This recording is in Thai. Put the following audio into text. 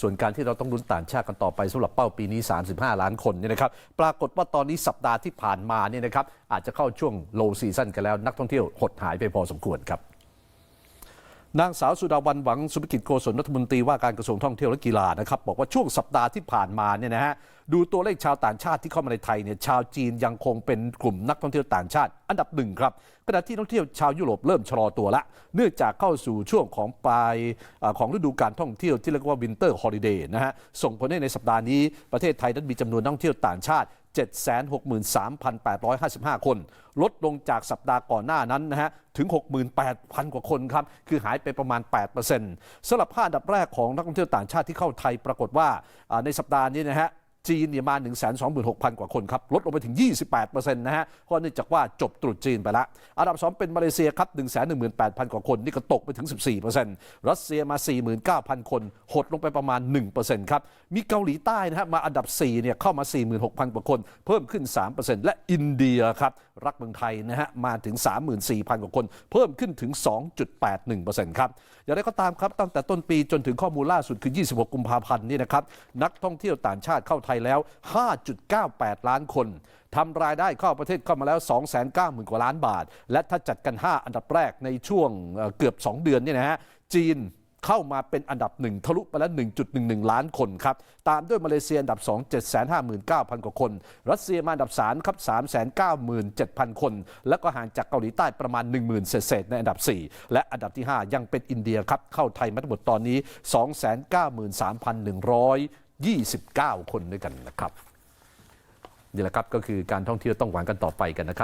ส่วนการที่เราต้องลุ้นต่างชาติกันต่อไปสำหรับเป้าปีนี้ 35 ล้านคนเนี่ยนะครับ ปรากฏว่าตอนนี้สัปดาห์ที่ผ่านมาเนี่ยนะครับอาจจะเข้าช่วงโลซีซั่นกันแล้วนักท่องเที่ยวหดหายไปพอสมควรครับนางสาวสุดาวันหวังสุภกิจโกศลรัฐมนตรีว่าการกระทรวงท่องเที่ยวและกีฬานะครับบอกว่าช่วงสัปดาห์ที่ผ่านมาเนี่ยนะฮะ ดูตัวเลขชาวต่างชาติที่เข้ามาในไทยเนี่ยชาวจีนยังคงเป็นกลุ่มนักท่องเที่ยวต่างชาติ อันดับหนึ่งครับขณะที่นักท่องเที่ยวชาวยุโรปเริ่มชะลอตัวละ เนื่องจากเข้าสู่ช่วงของปลายอของฤดูการท่องเที่ยวที่เรียกว่าวินเตอร์ฮอลิเดย์นะฮะส่งผลให้ในสัปดาห์นี้ประเทศไทยนั้นมีจำนวนนักท่องเที่ยวต่างชาติ763,855 คน ลดลงจากสัปดาห์ก่อนหน้านั้นนะฮะ ถึง 68,000 กว่าคนครับ คือหายไปประมาณ 8%สำหรับ5อันดับแรกของนักท่องเที่ยวต่างชาติที่เข้าไทยปรากฏว่าในสัปดาห์นี้นะฮะ จีนเนี่ยมา 126,000 กว่าคนครับ ลดลงไปถึง 28%นะฮะเพราะเนื่องจากว่าจบตรุษจีนไปละอันดับ 2 เป็นมาเลเซียครับ 118,000 กว่าคน นี่ก็ตกไปถึง 14%รัสเซียมา 49,000 คน หดลงไปประมาณ 1%ครับ มีเกาหลีใต้นะฮะมาอันดับ4เนี่ยเข้ามา 46,000 กว่าคน เพิ่มขึ้น 3%และอินเดียครับ รักเมืองไทยนะฮะมาถึง 34,000 กว่าคน เพิ่มขึ้นถึง 2.81%ครับ อย่างไรก็ตามครับ ตั้งแต่ต้นปีจนถึงข้อมูลล่าสุดคือ 26 กุมภาพันธ์นี่นะครับ นักท่องเที่ยวต่างชาติเข้าไทยแล้ว 5.98 ล้านคนทำรายได้เข้าประเทศเข้ามาแล้ว 290,000 กว่าล้านบาท และถ้าจัดกัน 5 อันดับแรกในช่วงเอ่อเกือบ 2 เดือนเนี่ยนะฮะจีน เข้ามาเป็นอันดับหนึ่งทะลุไปแล้ว 1.11 ล้านคนครับ ตามด้วยมาเลเซียอันดับ 2 759,000 กว่าคน รัสเซียมาอันดับ 3 ครับ 397,000 คน แล้วก็ห่างจากเกาหลีใต้ประมาณ 10,000 เศษในอันดับ 4 และอันดับที่ 5 ยังเป็นอินเดียครับ เข้าไทยมาทั้งหมดตอนนี้ 293,129 คนด้วยกันนะครับ นี่แหละครับก็คือการท่องเที่ยวต้องหวังกันต่อไปกันนะครับ